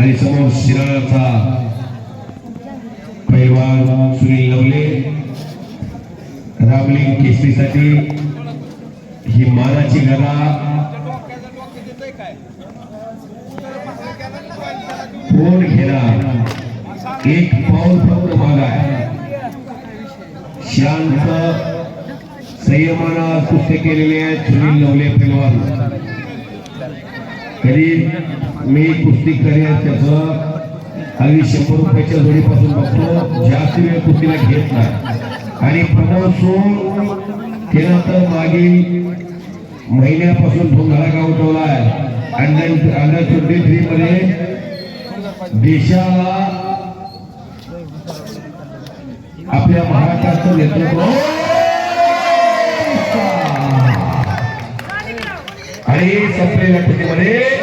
आणि समोर शिराळाचा पैलवान सुनील नवले रामलिंग केसरीसाठी ही मानाची गदा कोण घेणार? एक पाऊल फक्त मागाय शांत संयमानं कुस्ते केलेले आहेत सुनील नवले पैलवान. तरी मी कुस्ती करेन त्याचं अगदी शंभर रुपयाच्या जोडीपासून बघतो. जास्त वेळ कुस्तीला घेत नाही. आणि प्रमोद केलं तर मागील महिन्यापासून तो गाव उठवलाय अंडर अंडर ट्वेंटी थ्री मध्ये देशाला आपल्या महाराष्ट्राचं नेतृत्व आणि संपलेल्या कुस्तीमध्ये